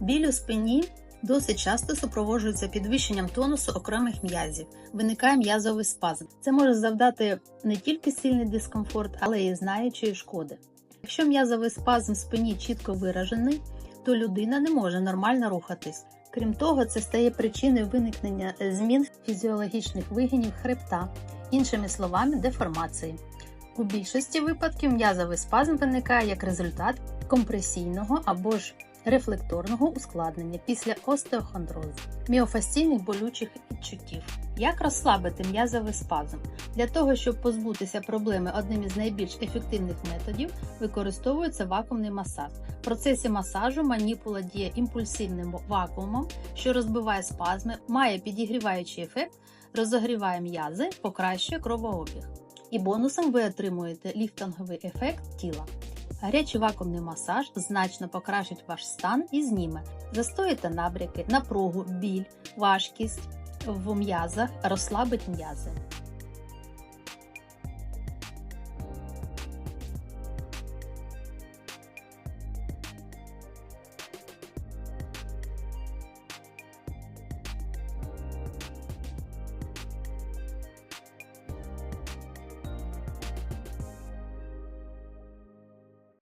Біль у спині досить часто супроводжується підвищенням тонусу окремих м'язів. Виникає м'язовий спазм. Це може завдати не тільки сильний дискомфорт, але й знаючої шкоди. Якщо м'язовий спазм в спині чітко виражений, то людина не може нормально рухатись. Крім того, це стає причиною виникнення змін фізіологічних вигинів хребта, іншими словами, деформації. У більшості випадків м'язовий спазм виникає як результат компресійного або ж рефлекторного ускладнення після остеохондрозу, міофасційних болючих відчуттів. Як розслабити м'язовий спазм? Для того, щоб позбутися проблеми, одним із найбільш ефективних методів використовується вакуумний масаж. В процесі масажу маніпула діє імпульсивним вакуумом, що розбиває спазми, має підігріваючий ефект, розогріває м'язи, покращує кровообіг. І бонусом ви отримуєте ліфтинговий ефект тіла. Гарячий вакуумний масаж значно покращить ваш стан і зніме Застоїте набряки, напругу, біль, важкість в м'язах, розслабить м'язи.